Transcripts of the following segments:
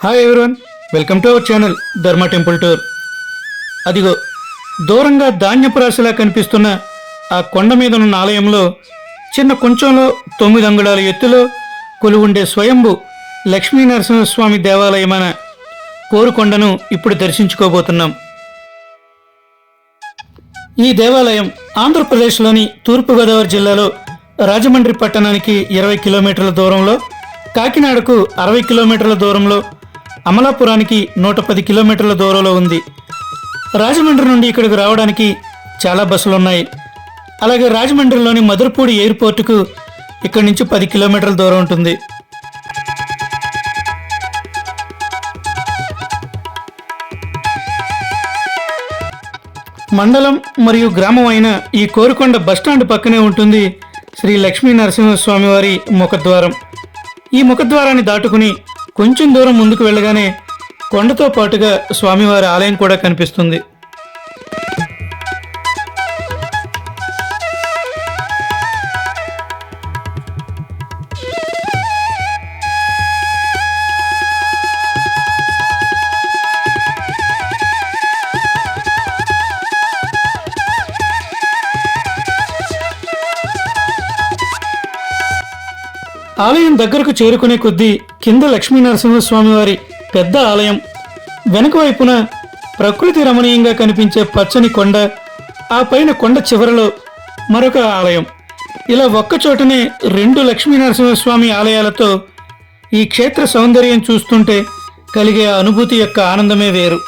Hi everyone welcome to our channel Dharma temple tour అదిగో దూరంగా ధాన్యపు రాశిలా కనిపిస్తున్న ఆ కొండ మీద ఉన్న ఆలయంలో చిన్న కొంచెంలో తొమ్మిది అంగుళాల ఎత్తులో కొలువుండే స్వయంభు లక్ష్మీ నరసింహస్వామి దేవాలయమైన కోరుకొండను ఇప్పుడు దర్శించుకోబోతున్నాం. ఈ దేవాలయం ఆంధ్రప్రదేశ్లోని తూర్పుగోదావరి జిల్లాలో రాజమండ్రి పట్టణానికి ఇరవై కిలోమీటర్ల దూరంలో కాకినాడకు అరవై కిలోమీటర్ల దూరంలో అమలాపురానికి నూట పది కిలోమీటర్ల దూరంలో ఉంది. రాజమండ్రి నుండి ఇక్కడికి రావడానికి చాలా బస్సులు ఉన్నాయి అలాగే రాజమండ్రిలోని మధురపూడి ఎయిర్పోర్టుకు ఇక్కడి నుంచి పది కిలోమీటర్ల దూరం ఉంటుంది. మండలం మరియు గ్రామం అయిన ఈ కోరుకొండ బస్టాండ్ పక్కనే ఉంటుంది శ్రీ లక్ష్మీ నరసింహస్వామి వారి ముఖద్వారం. ఈ ముఖద్వారాన్ని దాటుకుని కొంచెం దూరం ముందుకు వెళ్ళగానే కొండతో పాటుగా స్వామివారి ఆలయం కూడా కనిపిస్తుంది. ఆలయం దగ్గరకు చేరుకునే కొద్దీ కింద లక్ష్మీ నరసింహస్వామి వారి పెద్ద ఆలయం వెనుక వైపున ప్రకృతి రమణీయంగా కనిపించే పచ్చని కొండ ఆ పైన కొండ చివరలో మరొక ఆలయం. ఇలా ఒక్క చోటనే రెండు లక్ష్మీ నరసింహస్వామి ఆలయాలతో ఈ క్షేత్ర సౌందర్యం చూస్తుంటే కలిగే అనుభూతి యొక్క ఆనందమే వేరు.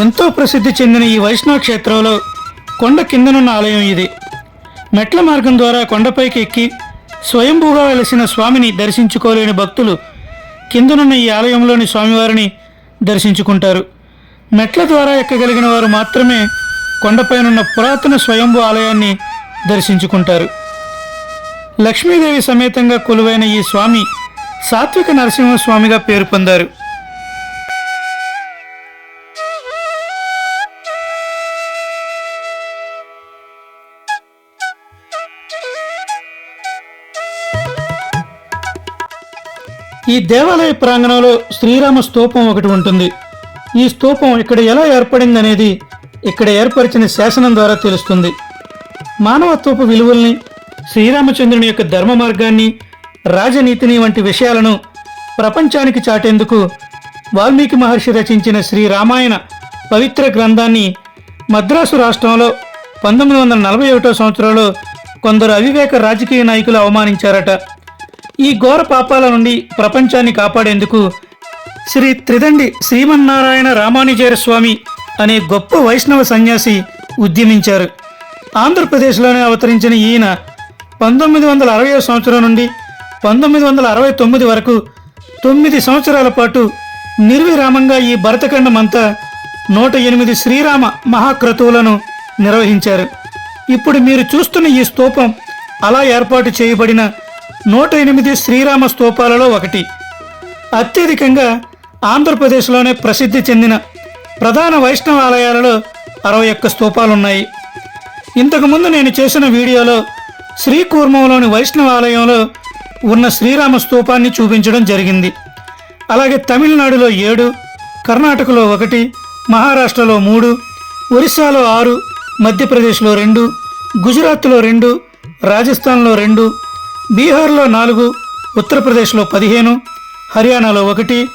ఎంతో ప్రసిద్ధి చెందిన ఈ వైష్ణవ క్షేత్రంలో కొండ కిందనున్న ఆలయం ఇది. మెట్ల మార్గం ద్వారా కొండపైకి ఎక్కి స్వయంభూగా వెలసిన స్వామిని దర్శించుకోలేని భక్తులు కిందనున్న ఈ ఆలయంలోని స్వామివారిని దర్శించుకుంటారు. మెట్ల ద్వారా ఎక్కగలిగిన వారు మాత్రమే కొండపైనున్న పురాతన స్వయంభూ ఆలయాన్ని దర్శించుకుంటారు. లక్ష్మీదేవి సమేతంగా కొలువైన ఈ స్వామి సాత్విక నరసింహస్వామిగా పేరు పొందారు. ఈ దేవాలయ ప్రాంగణంలో శ్రీరామ స్తూపం ఒకటి ఉంటుంది. ఈ స్తూపం ఇక్కడ ఎలా ఏర్పడిందనేది ఇక్కడ ఏర్పరిచిన శాసనం ద్వారా తెలుస్తుంది. మానవత్వపు విలువల్ని శ్రీరామచంద్రుని యొక్క ధర్మ మార్గాన్ని రాజనీతిని వంటి విషయాలను ప్రపంచానికి చాటేందుకు వాల్మీకి మహర్షి రచించిన శ్రీ రామాయణ పవిత్ర గ్రంథాన్ని మద్రాసు రాష్ట్రంలో పంతొమ్మిది వందల నలభై ఒకటో సంవత్సరంలో కొందరు అవివేక రాజకీయ నాయకులు అవమానించారట. ఈ ఘోర పాపాల నుండి ప్రపంచాన్ని కాపాడేందుకు శ్రీ త్రిదండి శ్రీమన్నారాయణ రామానుజార స్వామి అనే గొప్ప వైష్ణవ సన్యాసి ఉద్యమించారు. ఆంధ్రప్రదేశ్లోనే అవతరించిన ఈయన పంతొమ్మిది వందల అరవై సంవత్సరం నుండి పంతొమ్మిది వందల అరవై తొమ్మిది వరకు తొమ్మిది సంవత్సరాల పాటు నిర్విరామంగా ఈ భరతఖండం అంతా నూట ఎనిమిది శ్రీరామ మహాక్రతువులను నిర్వహించారు. ఇప్పుడు మీరు చూస్తున్న ఈ స్తూపం అలా ఏర్పాటు చేయబడిన నూట ఎనిమిది శ్రీరామ స్తూపాలలో ఒకటి. అత్యధికంగా ఆంధ్రప్రదేశ్లోనే ప్రసిద్ధి చెందిన ప్రధాన వైష్ణవ ఆలయాలలో అరవై ఒక్క స్తూపాలున్నాయి. ఇంతకుముందు నేను చేసిన వీడియోలో శ్రీకూర్మంలోని వైష్ణవ ఆలయంలో ఉన్న శ్రీరామ స్తూపాన్ని చూపించడం జరిగింది. అలాగే తమిళనాడులో ఏడు కర్ణాటకలో ఒకటి మహారాష్ట్రలో మూడు ఒరిస్సాలో ఆరు మధ్యప్రదేశ్లో రెండు గుజరాత్లో రెండు రాజస్థాన్లో రెండు బీహార్లో నాలుగు ఉత్తరప్రదేశ్లో పదిహేను హర్యానాలో ఒకటి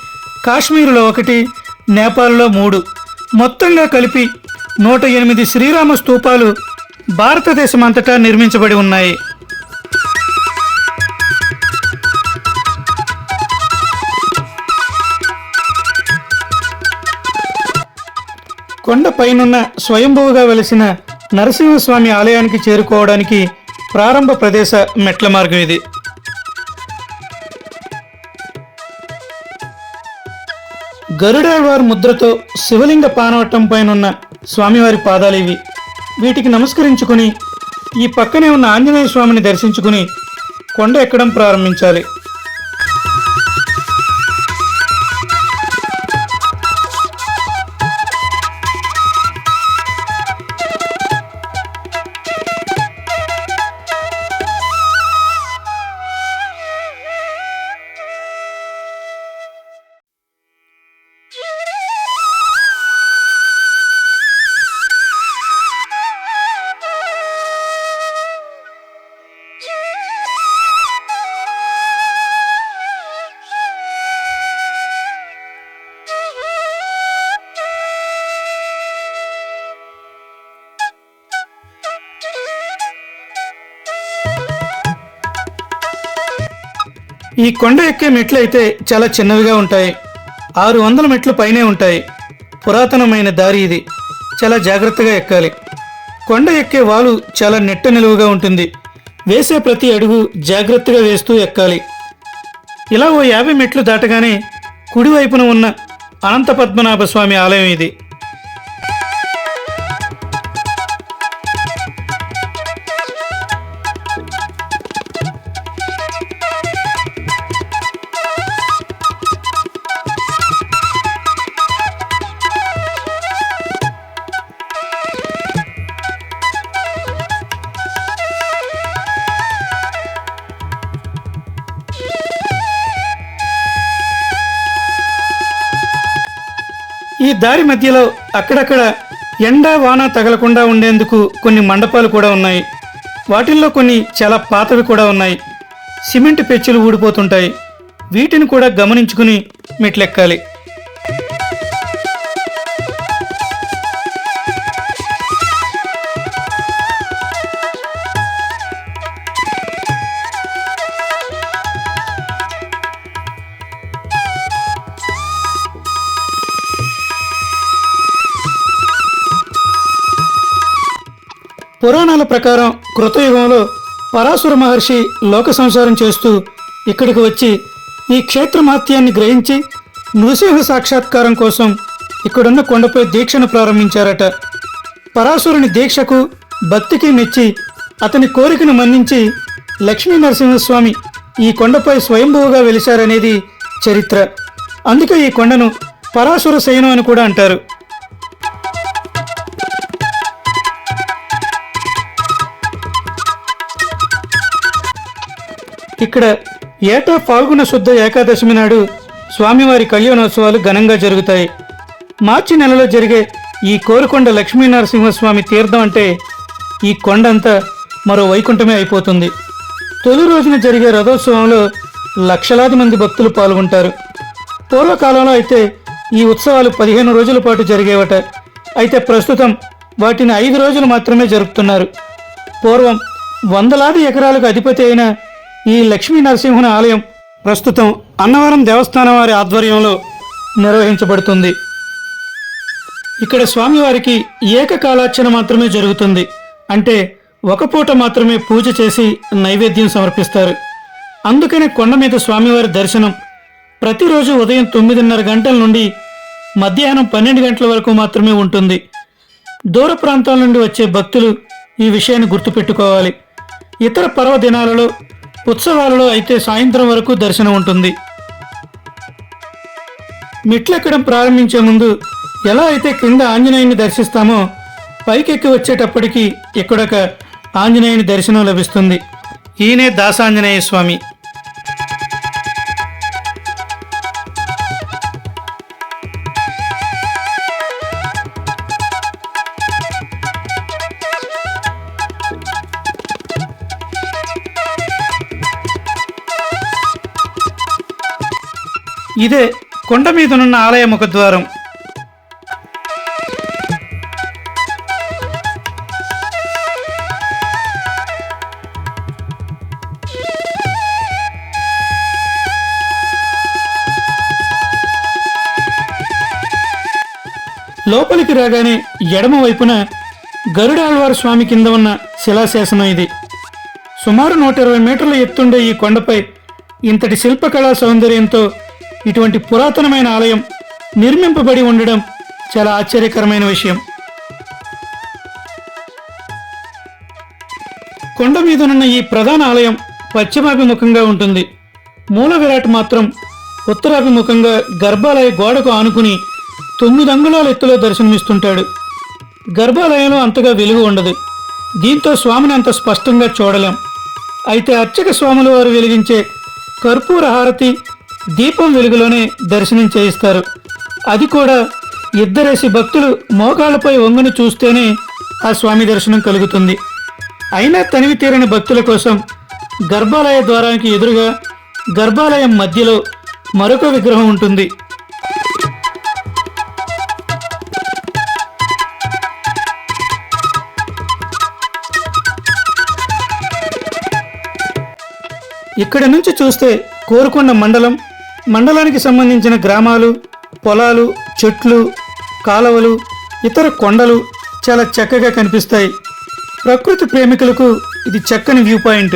కాశ్మీరులో ఒకటి నేపాల్లో మూడు. మొత్తంగా కలిపి నూట ఎనిమిది శ్రీరామ స్తూపాలు భారతదేశమంతటా నిర్మించబడి ఉన్నాయి. కొండ పైనున్న స్వయంభువుగా వెలిసిన నరసింహస్వామి ఆలయానికి చేరుకోవడానికి ప్రారంభ ప్రదేశ మెట్ల మార్గం ఇది. గరుడాళ్వారి ముద్రతో శివలింగ పానవట్టం పైనున్న స్వామివారి పాదాలు ఇవి. వీటికి నమస్కరించుకుని ఈ పక్కనే ఉన్న ఆంజనేయ స్వామిని దర్శించుకుని కొండ ఎక్కడం ప్రారంభించాలి. ఈ కొండ ఎక్కే మెట్లు అయితే చాలా చిన్నవిగా ఉంటాయి. ఆరు వందల మెట్లు పైనే ఉంటాయి. పురాతనమైన దారి ఇది. చాలా జాగ్రత్తగా ఎక్కాలి. కొండ ఎక్కే వాలు చాలా నెట్ట నిలువుగా ఉంటుంది. వేసే ప్రతి అడుగు జాగ్రత్తగా వేస్తూ ఎక్కాలి. ఇలా ఓ యాభై మెట్లు దాటగానే కుడివైపున ఉన్న అనంత పద్మనాభ స్వామి ఆలయం ఇది. ఈ దారి మధ్యలో అక్కడక్కడ ఎండ వాన తగలకుండా ఉండేందుకు కొన్ని మండపాలు కూడా ఉన్నాయి. వాటిల్లో కొన్ని చాలా పాతవి కూడా ఉన్నాయి. సిమెంట్ పెచ్చులు ఊడిపోతుంటాయి. వీటిని కూడా గమనించుకుని మెట్లెక్కాలి. పురాణాల ప్రకారం కృతయుగంలో పరాశుర మహర్షి లోక సంసారం చేస్తూ ఇక్కడికి వచ్చి ఈ క్షేత్రమాత్యాన్ని గ్రహించి నృసింహ సాక్షాత్కారం కోసం ఇక్కడున్న కొండపై దీక్షను ప్రారంభించారట. పరాశురుని దీక్షకు భక్తికి మెచ్చి అతని కోరికను మన్నించి లక్ష్మీ నరసింహస్వామి ఈ కొండపై స్వయంభువుగా వెలిశారనేది చరిత్ర. అందుకే ఈ కొండను పరాశుర శయనం అని కూడా అంటారు. ఇక్కడ ఏటా ఫాల్గుణ శుద్ధ ఏకాదశమి నాడు స్వామివారి కళ్యాణోత్సవాలు ఘనంగా జరుగుతాయి. మార్చి నెలలో జరిగే ఈ కోరుకొండ లక్ష్మీనరసింహస్వామి తీర్థం అంటే ఈ కొండంతా మరో వైకుంఠమే అయిపోతుంది. తొలి రోజున జరిగే రథోత్సవంలో లక్షలాది మంది భక్తులు పాల్గొంటారు. పూర్వకాలంలో అయితే ఈ ఉత్సవాలు పదిహేను రోజుల పాటు జరిగేవట. అయితే ప్రస్తుతం వాటిని ఐదు రోజులు మాత్రమే జరుపుతున్నారు. పూర్వం వందలాది ఎకరాలకు అధిపతి అయిన ఈ లక్ష్మీ నరసింహుని ఆలయం ప్రస్తుతం అన్నవరం దేవస్థానం వారి ఆధ్వర్యంలో నిర్వహించబడుతుంది. ఇక్కడ స్వామివారికి ఏకకాలార్చన మాత్రమే జరుగుతుంది. అంటే ఒక పూట మాత్రమే పూజ చేసి నైవేద్యం సమర్పిస్తారు. అందుకనే కొండ మీద స్వామివారి దర్శనం ప్రతిరోజు ఉదయం తొమ్మిదిన్నర గంటల నుండి మధ్యాహ్నం పన్నెండు గంటల వరకు మాత్రమే ఉంటుంది. దూర ప్రాంతాల నుండి వచ్చే భక్తులు ఈ విషయాన్ని గుర్తుపెట్టుకోవాలి. ఇతర పర్వదినాలలో ఉత్సవాలలో అయితే సాయంత్రం వరకు దర్శనం ఉంటుంది. మెట్లెక్కడం ప్రారంభించే ముందు ఎలా అయితే కింద ఆంజనేయుని దర్శిస్తామో పైకెక్కి వచ్చేటప్పటికి ఇక్కడొక ఆంజనేయుని దర్శనం లభిస్తుంది. ఈయనే దాసాంజనేయ స్వామి. ఇదే కొండ మీదనున్న ఆలయ ముఖద్వారం. లోపలికి రాగానే ఎడమ వైపున గరుడాళ్వారు స్వామి కింద ఉన్న శిలాశాసనం ఇది. సుమారు నూట ఇరవై మీటర్ల ఎత్తుండే ఈ కొండపై ఇంతటి శిల్పకళా సౌందర్యంతో ఇటువంటి పురాతనమైన ఆలయం నిర్మింపబడి ఉండడం చాలా ఆశ్చర్యకరమైన విషయం. కొండ మీదనున్న ఈ ప్రధాన ఆలయం పశ్చిమాభిముఖంగా ఉంటుంది. మూల విరాట్ మాత్రం ఉత్తరాభిముఖంగా గర్భాలయ గోడకు ఆనుకుని తొమ్మిది అంగుళాల ఎత్తులో దర్శనమిస్తుంటాడు. గర్భాలయంలో అంతగా వెలుగు ఉండదు. దీంతో స్వామిని అంత స్పష్టంగా చూడలేం. అయితే అర్చక స్వాముల వారు వెలిగించే కర్పూర హారతి దీపం వెలుగులోనే దర్శనం చేయిస్తారు. అది కూడా ఇద్దరేసి భక్తులు మోకాళ్ళపై వంగుని చూస్తేనే ఆ స్వామి దర్శనం కలుగుతుంది. అయినా తనివి తీరని భక్తుల కోసం గర్భాలయ ద్వారానికి ఎదురుగా గర్భాలయం మధ్యలో మరొక విగ్రహం ఉంటుంది. ఇక్కడి నుంచి చూస్తే కోరుకొండ మండలం మండలానికి సంబంధించిన గ్రామాలు పొలాలు చెట్లు కాలువలు ఇతర కొండలు చాలా చక్కగా కనిపిస్తాయి. ప్రకృతి ప్రేమికులకు ఇది చక్కని వ్యూ పాయింట్.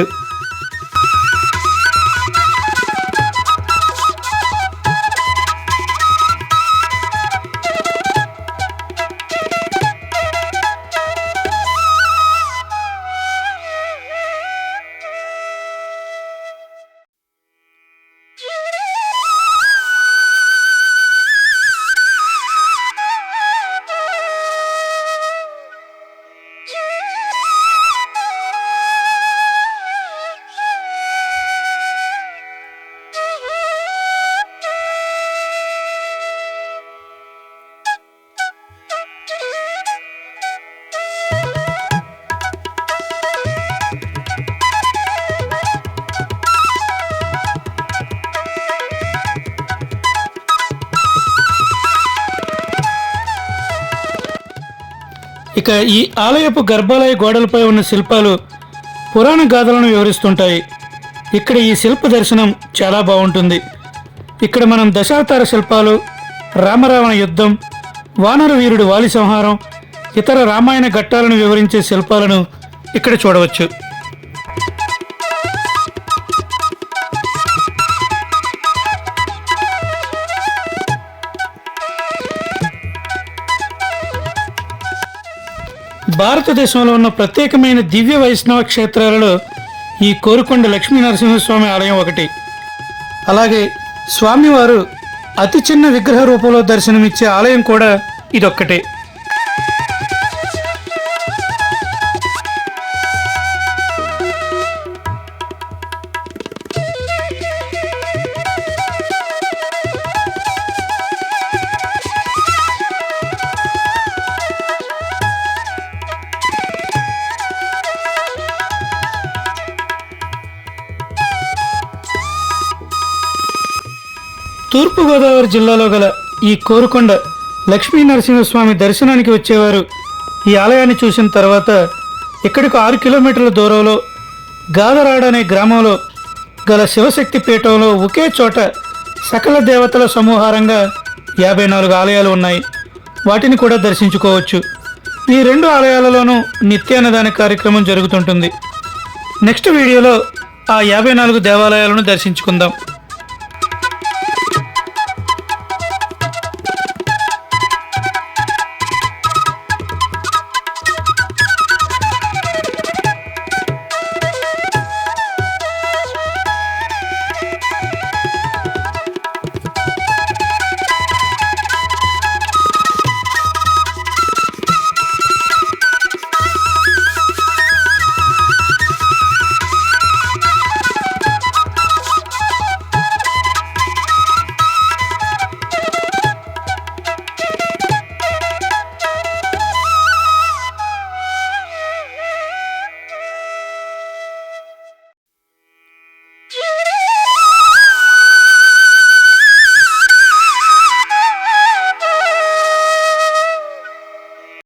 ఇక ఈ ఆలయపు గర్భాలయ గోడలపై ఉన్న శిల్పాలు పురాణ గాథలను వివరిస్తుంటాయి. ఇక్కడ ఈ శిల్ప దర్శనం చాలా బాగుంటుంది. ఇక్కడ మనం దశావతార శిల్పాలు రామరావణ యుద్ధం వానర వీరుడు వాలి సంహారం ఇతర రామాయణ ఘట్టాలను వివరించే శిల్పాలను ఇక్కడ చూడవచ్చు. భారతదేశంలో ఉన్న ప్రత్యేకమైన దివ్య వైష్ణవ క్షేత్రాలలో ఈ కోరుకొండ లక్ష్మీ నరసింహస్వామి ఆలయం ఒకటి. అలాగే స్వామివారు అతి చిన్న విగ్రహ రూపంలో దర్శనమిచ్చే ఆలయం కూడా ఇదొక్కటే. తూర్పుగోదావరి జిల్లాలో గల ఈ కోరుకొండ లక్ష్మీ నరసింహస్వామి దర్శనానికి వచ్చేవారు. ఈ ఆలయాన్ని చూసిన తర్వాత ఇక్కడికి ఆరు కిలోమీటర్ల దూరంలో గాదరాడ అనే గ్రామంలో గల శివశక్తి పీఠంలో ఒకే చోట సకల దేవతల సమూహారంగా యాభై నాలుగు ఆలయాలు ఉన్నాయి. వాటిని కూడా దర్శించుకోవచ్చు. ఈ రెండు ఆలయాలలోనూ నిత్యాన్నదాన కార్యక్రమం జరుగుతుంటుంది. నెక్స్ట్ వీడియోలో ఆ యాభై నాలుగు దేవాలయాలను దర్శించుకుందాం.